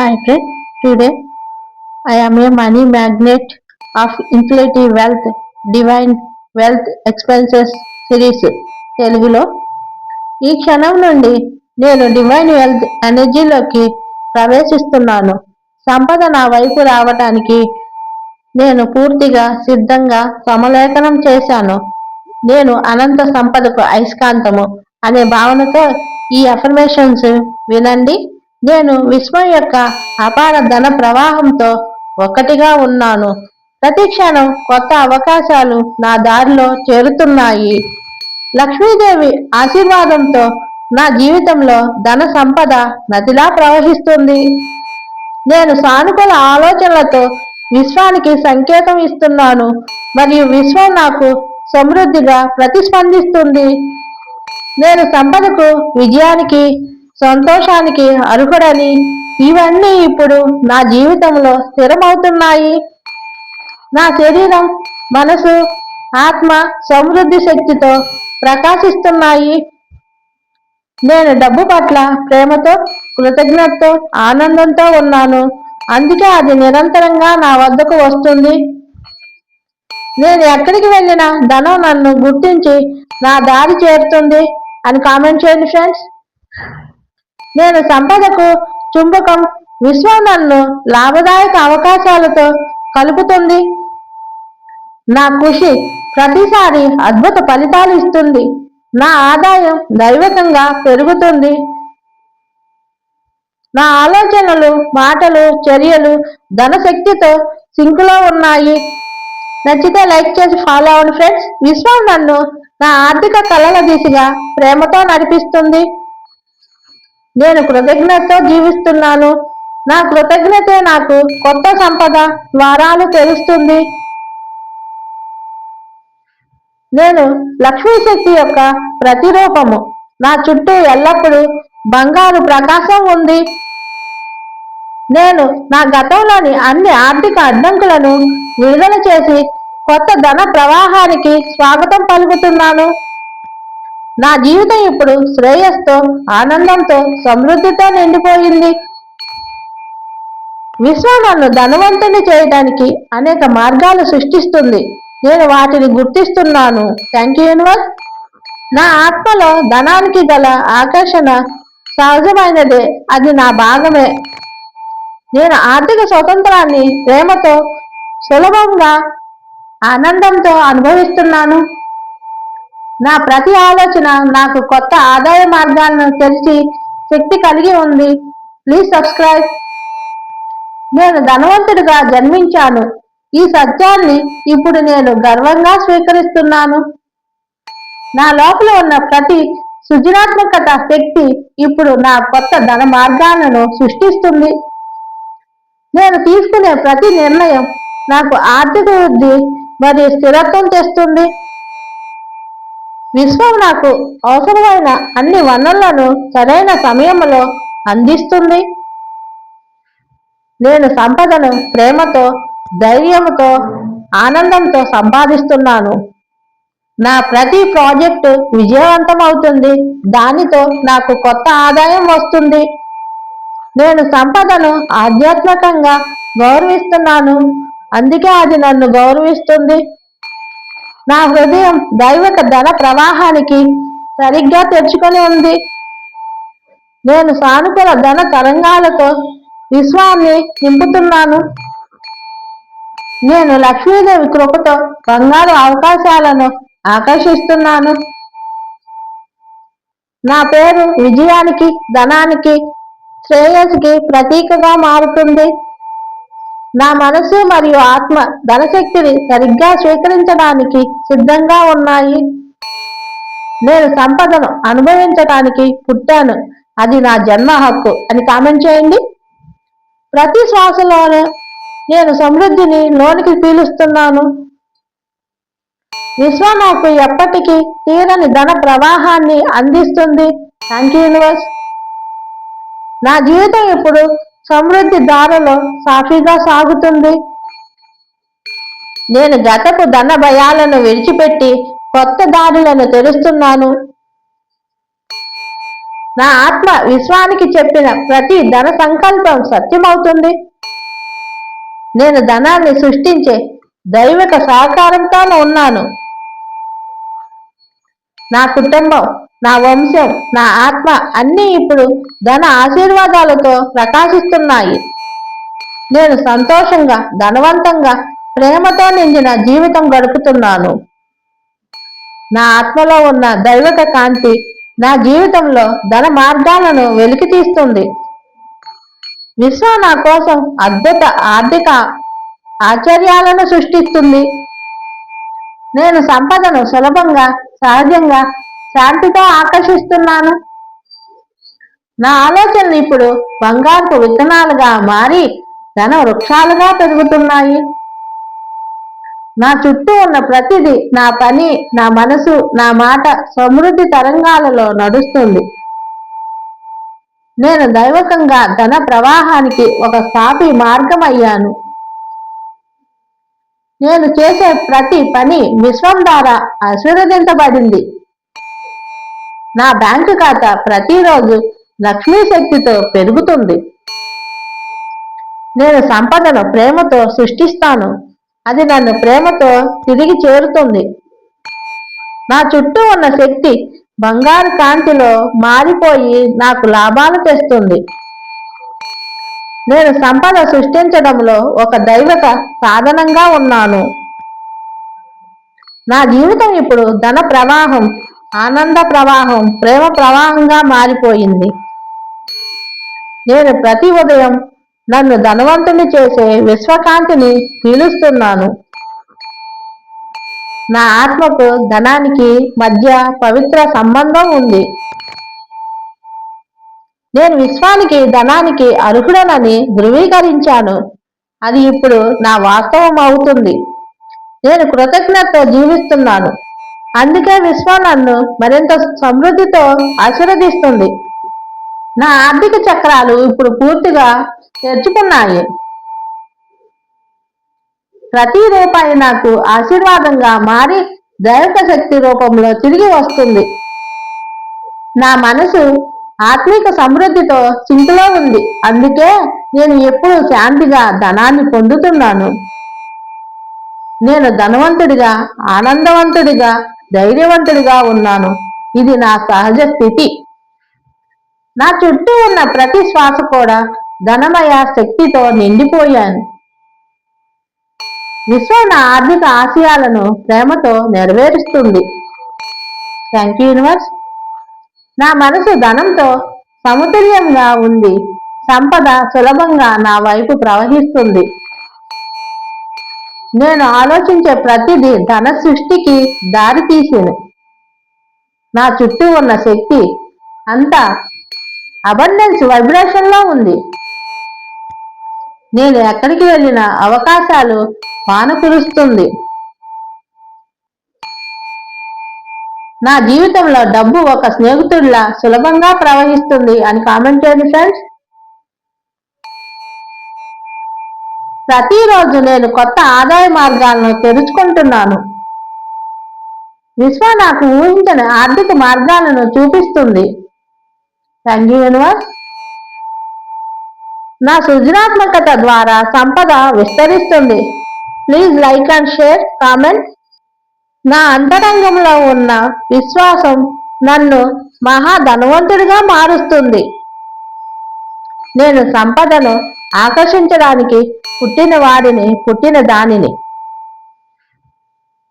Hi friend, today I am a money magnet of infinity wealth, divine wealth expenses series తెలుగులో ఈ క్షణం నుండి నేను డివైన్ వెల్త్ ఎనర్జీలోకి ప్రవేశిస్తున్నాను. సంపద నా వైపు రావటానికి నేను పూర్తిగా సిద్ధంగా సమలేఖనం చేశాను. నేను అనంత సంపదకు అయస్కాంతము అనే భావనతో ఈ అఫర్మేషన్స్ వినండి. నేను విశ్వం యొక్క అపార ధన ప్రవాహంతో ఒకటిగా ఉన్నాను. ప్రతిక్షణం కొత్త అవకాశాలు నా దారిలో చేరుతున్నాయి. లక్ష్మీదేవి ఆశీర్వాదంతో నా జీవితంలో ధన సంపద నదిలా ప్రవహిస్తుంది. నేను సానుకూల ఆలోచనలతో విశ్వానికి సంకేతం ఇస్తున్నాను. మరియు విశ్వం నాకు సమృద్ధిగా ప్రతిస్పందిస్తుంది. నేను సంపదకు విజయానికి సంతోషానికి అర్హుడని ఇవన్నీ ఇప్పుడు నా జీవితంలో స్థిరమవుతున్నాయి. నా శరీరం మనసు ఆత్మ సమృద్ధి శక్తితో ప్రకాశిస్తున్నాయి. నేను డబ్బు పట్ల ప్రేమతో కృతజ్ఞతతో ఆనందంతో ఉన్నాను. అందుకే అది నిరంతరంగా నా వద్దకు వస్తుంది. నేను ఎక్కడికి వెళ్ళినా ధనం నన్ను గుర్తించి నా దారి చేరుతుంది అని కామెంట్ చేయండి ఫ్రెండ్స్. నేను సంపదకు చుంబకం విశ్వం నన్ను లాభదాయక అవకాశాలతో కలుపుతుంది. నా కృషి ప్రతిసారి అద్భుత ఫలితాలు ఇస్తుంది. నా ఆదాయం దైవకంగా పెరుగుతుంది. నా ఆలోచనలు మాటలు చర్యలు ధనశక్తితో సింకులో ఉన్నాయి. నచ్చితే లైక్ చేసి ఫాలో అవ్వండి ఫ్రెండ్స్. విశ్వం నన్ను నా ఆర్థిక కళల దిశగా ప్రేమతో నడిపిస్తుంది. నేను కృతజ్ఞతతో జీవిస్తున్నాను. నా కృతజ్ఞతే నాకు కొత్త సంపద ద్వారాలు తెలుస్తుంది. నేను లక్ష్మీ శక్తి యొక్క ప్రతిరూపము. నా చుట్టూ ఎల్లప్పుడూ బంగారు ప్రకాశం ఉంది. నేను నా గతంలోని అన్ని ఆర్థిక అడ్డంకులను విడుదల చేసి కొత్త ధన ప్రవాహానికి స్వాగతం పలుకుతున్నాను. నా జీవితం ఇప్పుడు శ్రేయస్తో ఆనందంతో సమృద్ధితో నిండిపోయింది. విశ్వం నన్ను ధనవంతుని చేయడానికి అనేక మార్గాలు సృష్టిస్తుంది. నేను వాటిని గుర్తిస్తున్నాను. థ్యాంక్ యూ యూనివర్స్ నా ఆత్మలో ధనానికి గల ఆకర్షణ సహజమైనదే. అది నా భాగమే. నేను ఆర్థిక స్వతంత్రాన్ని ప్రేమతో సులభంగా ఆనందంతో అనుభవిస్తున్నాను. నా ప్రతి ఆలోచన నాకు కొత్త ఆదాయ మార్గాలను తెరిచి శక్తి కలిగి ఉంది. Please subscribe. నేను ధనవంతుడిగా జన్మించాను. ఈ సత్యాన్ని ఇప్పుడు నేను గర్వంగా స్వీకరిస్తున్నాను. నా లోపల ఉన్న ప్రతి సృజనాత్మకత శక్తి ఇప్పుడు నా కొత్త ధన మార్గాలను సృష్టిస్తుంది. నేను తీసుకునే ప్రతి నిర్ణయం నాకు ఆర్థిక వృద్ధి మరియు స్థిరత్వం తెస్తుంది. విశ్వం నాకు అవసరమైన అన్ని వనరులను సరైన సమయంలో అందిస్తుంది. నేను సంపదను ప్రేమతో ధైర్యంతో ఆనందంతో సంపాదిస్తున్నాను. నా ప్రతి ప్రాజెక్టు విజయవంతం అవుతుంది దానితో నాకు కొత్త ఆదాయం వస్తుంది. నేను సంపదను ఆధ్యాత్మికంగా గౌరవిస్తున్నాను. అందుకే అది నన్ను గౌరవిస్తుంది. నా హృదయం దైవక ధన ప్రవాహానికి సరిగ్గా తెరుచుకొని ఉంది. నేను సానుకూల ధన తరంగాలతో విశ్వాన్ని నింపుతున్నాను. నేను లక్ష్మీదేవి కృపతో బంగారు అవకాశాలను ఆకర్షిస్తున్నాను. నా పేరు విజయానికి ధనానికి శ్రేయస్కి ప్రతీకగా మారుతుంది. నా మనసు మరియు ఆత్మ ధనశక్తిని సరిగ్గా స్వీకరించడానికి సిద్ధంగా ఉన్నాయి. నేను సంపదను అనుభవించడానికి పుట్టాను. అది నా జన్మ హక్కు అని కామెంట్ చేయండి. ప్రతి శ్వాసలోనూ నేను సమృద్ధిని లోనికి పీలుస్తున్నాను. విశ్వ నాకు ఎప్పటికీ తీరని ధన ప్రవాహాన్ని అందిస్తుంది. థ్యాంక్ యూ యూనివర్స్ నా జీవితం ఇప్పుడు సమృద్ధి దారిలో సాఫీగా సాగుతుంది. నేను గతపు ధన భయాలను విడిచిపెట్టి కొత్త దారులను తెరుస్తున్నాను. నా ఆత్మ విశ్వానికి చెప్పిన ప్రతి ధన సంకల్పం సత్యమవుతుంది. నేను ధనాన్ని సృష్టించే దైవిక సహకారంతో ఉన్నాను. నా కుటుంబం నా వంశం నా ఆత్మ అన్నీ ఇప్పుడు ధన ఆశీర్వాదాలతో ప్రకాశిస్తున్నాయి. నేను సంతోషంగా ధనవంతంగా ప్రేమతో నిండిన జీవితం గడుపుతున్నాను. నా ఆత్మలో ఉన్న దైవత కాంతి నా జీవితంలో ధన మార్గాలను వెలికి తీస్తుంది విశ్వ నా కోసం అద్భుత ఆర్థిక ఆశ్చర్యాలను సృష్టిస్తుంది. నేను సంపదను సులభంగా సహజంగా శాంతితో ఆకర్షిస్తున్నాను. నా ఆలోచనలు ఇప్పుడు బంగారపు విత్తనాలుగా మారి ధన వృక్షాలుగా పెరుగుతున్నాయి. నా చుట్టూ ఉన్న ప్రతిదీ నా పని నా మనసు నా మాట సమృద్ధి తరంగాలలో నడుస్తుంది. నేను దైవకంగా ధన ప్రవాహానికి ఒక సాపి మార్గం అయ్యాను నేను చేసే ప్రతి పని విశ్వం ద్వారా ఆశీర్వదించబడింది. నా బ్యాంకు ఖాతా ప్రతిరోజు లక్ష్మీ శక్తితో పెరుగుతుంది. నేను సంపదను ప్రేమతో సృష్టిస్తాను. అది నన్ను ప్రేమతో తిరిగి చేరుతుంది. నా చుట్టూ ఉన్న శక్తి బంగారు కాంతిలో మారిపోయి నాకు లాభాలు తెస్తుంది. నేను సంపద సృష్టించడంలో ఒక దైవత సాధనంగా ఉన్నాను. నా జీవితం ఇప్పుడు ధన ప్రవాహం ఆనంద ప్రవాహం ప్రేమ ప్రవాహంగా మారిపోయింది. నేను ప్రతి ఉదయం నన్ను ధనవంతుని చేసే విశ్వకాంతిని పీలుస్తున్నాను నా ఆత్మకు ధనానికి మధ్య పవిత్ర సంబంధం ఉంది. నేను విశ్వానికి ధనానికి అర్హుడనని ధృవీకరించాను. అది ఇప్పుడు నా వాస్తవం అవుతుంది. నేను కృతజ్ఞతతో జీవిస్తున్నాను. అందుకే విశ్వం నన్ను మరింత సమృద్ధితో ఆశీర్వదిస్తుంది. నా ఆర్థిక చక్రాలు ఇప్పుడు పూర్తిగా తెరుచుకున్నాయి. ప్రతి రూపాయి నాకు ఆశీర్వాదంగా మారి దైవిక శక్తి రూపంలో తిరిగి వస్తుంది. నా మనసు ఆత్మిక సమృద్ధితో చింతలో ఉంది. అందుకే నేను ఎప్పుడు శాంతిగా ధనాన్ని పొందుతున్నాను. నేను ధనవంతుడిగా ఆనందవంతుడిగా ధైర్యవంతుడిగా ఉన్నాను. ఇది నా సహజ స్థితి. నా చుట్టూ ఉన్న ప్రతి శ్వాస కూడా ధనమయ శక్తితో నిండిపోయాను. విశ్వం నా ఆర్థిక ఆశయాలను ప్రేమతో నెరవేరుస్తుంది. థ్యాంక్ యూ యూనివర్స్ నా మనసు ధనంతో సమతుల్యంగా ఉంది. సంపద సులభంగా నా వైపు ప్రవహిస్తుంది. నేను ఆలోచించే ప్రతిదీ ధన సృష్టికి దారి తీసింది. నా చుట్టూ ఉన్న శక్తి అంతా అబండెన్స్ వైబ్రేషన్లో ఉంది. నేను ఎక్కడికి వెళ్ళిన అవకాశాలు పాన కురుస్తుంది నా జీవితంలో డబ్బు ఒక స్నేహితుడిలా సులభంగా ప్రవహిస్తుంది అని కామెంట్ చేయండి ఫ్రెండ్స్ ప్రతిరోజు నేను కొత్త ఆదాయ మార్గాలను తెరుచుకుంటున్నాను. విశ్వ నాకు ఊహించిన ఆర్థిక మార్గాలను చూపిస్తుంది. Thank you universe. నా సృజనాత్మకత ద్వారా సంపద విస్తరిస్తుంది. Please like and share comment. నా అంతరంగంలో ఉన్న విశ్వాసం నన్ను మహా ధనవంతుడిగా మారుస్తుంది. నేను సంపదను ఆకర్షించడానికి పుట్టిన వారిని పుట్టిన దానిని.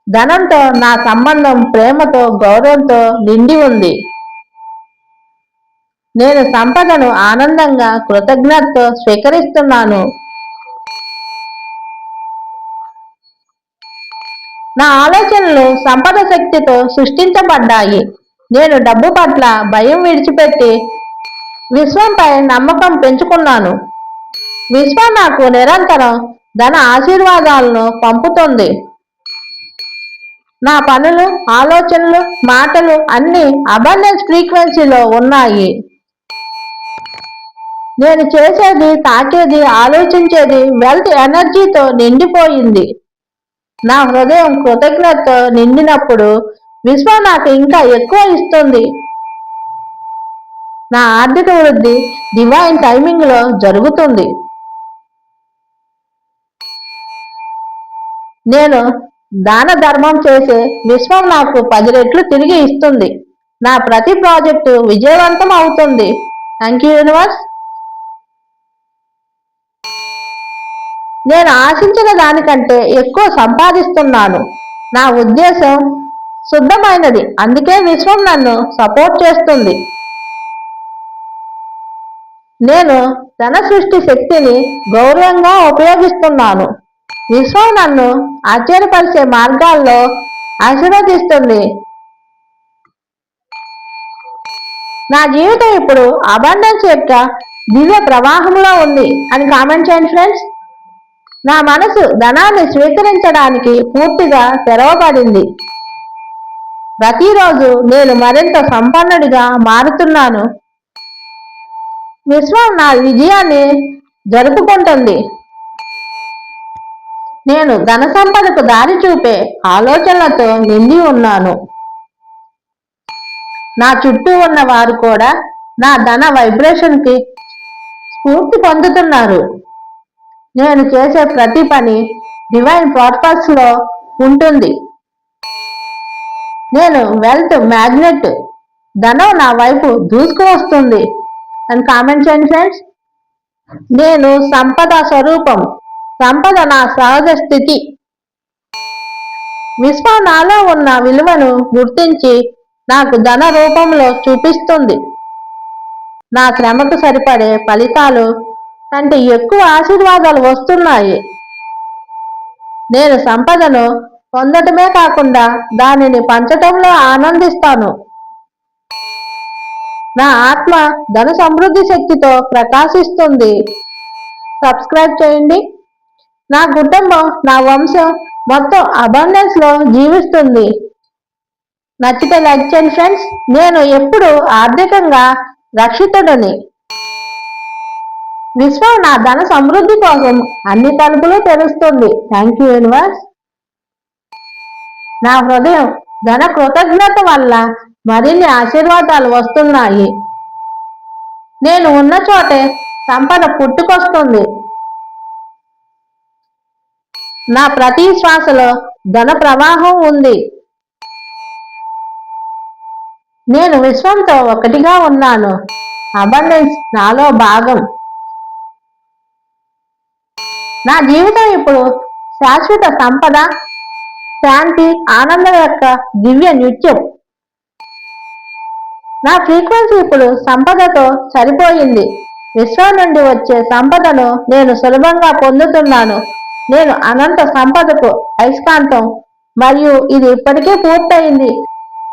ధనంతో నా సంబంధం ప్రేమతో గౌరవంతో నిండి ఉంది. నేను సంపదను ఆనందంగా కృతజ్ఞతతో స్వీకరిస్తున్నాను. నా ఆలోచనలు సంపద శక్తితో సృష్టించబడ్డాయి. నేను డబ్బు పట్ల భయం విడిచిపెట్టి విశ్వంపై నమ్మకం పెంచుకున్నాను. విశ్వం నాకు నిరంతరం ధన ఆశీర్వాదాలను పంపుతుంది. నా పనులు ఆలోచనలు మాటలు అన్ని అబండెన్స్ ఫ్రీక్వెన్సీలో ఉన్నాయి. నేను చేసేది తాకేది ఆలోచించేది వెల్త్ ఎనర్జీతో నిండిపోయింది. నా హృదయం కృతజ్ఞతతో నిండినప్పుడు విశ్వం నాకు ఇంకా ఎక్కువ ఇస్తుంది. నా ఆర్థిక వృద్ధి డివైన్ టైమింగ్లో జరుగుతుంది. నేను దాన ధర్మం చేసే విశ్వం నాకు పది రెట్లు తిరిగి ఇస్తుంది. నా ప్రతి ప్రాజెక్టు విజయవంతం అవుతుంది. థ్యాంక్ యూ యూనివర్స్ నేను ఆశించిన దానికంటే ఎక్కువ సంపాదిస్తున్నాను. నా ఉద్దేశం శుద్ధమైనది. అందుకే విశ్వం నన్ను సపోర్ట్ చేస్తుంది. నేను ధన సృష్టి శక్తిని గౌరవంగా ఉపయోగిస్తున్నాను. విశ్వం నన్ను ఆశ్చర్యపరిచే మార్గాల్లో ఆశీర్వదిస్తుంది. నా జీవితం ఇప్పుడు అబండెన్స్ యొక్క దివ్య ప్రవాహంలో ఉంది అని కామెంట్ చేయండి ఫ్రెండ్స్. నా మనసు ధనాన్ని స్వీకరించడానికి పూర్తిగా తెరవబడింది. ప్రతిరోజు నేను మరింత సంపన్నుడిగా మారుతున్నాను. విశ్వం నా విజయాన్ని జరుపుకుంటుంది. నేను ధన సంపదకు దారి చూపే ఆలోచనలతో నిండి ఉన్నాను. నా చుట్టూ ఉన్న వారు కూడా నా ధన వైబ్రేషన్కి స్ఫూర్తి పొందుతున్నారు. నేను చేసే ప్రతి పని డివైన్ పర్పస్లో ఉంటుంది. నేను వెల్త్ మ్యాగ్నెట్ ధనం నా వైపు దూసుకు వస్తుంది. అని కామెంట్ చేయండి ఫ్రెండ్స్. నేను సంపద స్వరూపం సంపద నా సహజ స్థితి. విశ్వ నాలో ఉన్న విలువను గుర్తించి నాకు ధన రూపంలో చూపిస్తుంది. నా శ్రమకు సరిపడే ఫలితాలు కంటే ఎక్కువ ఆశీర్వాదాలు వస్తున్నాయి. నేను సంపదను పొందటమే కాకుండా దానిని పంచటంలో ఆనందిస్తాను. నా ఆత్మ ధన సమృద్ధి శక్తితో ప్రకాశిస్తుంది. సబ్స్క్రైబ్ చేయండి. నా కుటుంబం నా వంశం మొత్తం అబండెన్స్లో జీవిస్తుంది. నచ్చితే లైక్ చేయండి ఫ్రెండ్స్ నేను ఎప్పుడు ఆర్థికంగా రక్షితుడని. విశ్వం నా ధన సమృద్ధి కోసం అన్ని తలుపులు తెరుస్తుంది. థ్యాంక్ యూ యూనివర్స్ నా హృదయం ధన కృతజ్ఞత వల్ల మరిన్ని ఆశీర్వాదాలు వస్తున్నాయి. నేను ఉన్న చోటే సంపద పుట్టుకొస్తుంది. నా ప్రతి శ్వాసలో ధన ప్రవాహం ఉంది. నేను విశ్వంతో ఒకటిగా ఉన్నాను. అబండెన్స్ నాలో భాగం. నా జీవితం ఇప్పుడు శాశ్వత సంపద శాంతి ఆనందం యొక్క దివ్య నృత్యం. నా ఫ్రీక్వెన్సీ ఇప్పుడు సంపదతో సరిపోయింది. విశ్వం నుండి వచ్చే సంపదను నేను సులభంగా పొందుతున్నాను. నేను అనంత సంపదకు అయస్కాంతం. మరియు ఇది ఇప్పటికే పూర్తయింది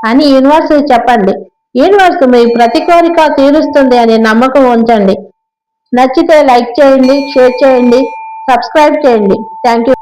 అని యూనివర్స్ చెప్పండి. యూనివర్స్ మీ ప్రతి కోరిక తీరుస్తుంది అనే నమ్మకం ఉంచండి. నచ్చితే లైక్ చేయండి షేర్ చేయండి సబ్స్క్రైబ్ చేయండి. Thank you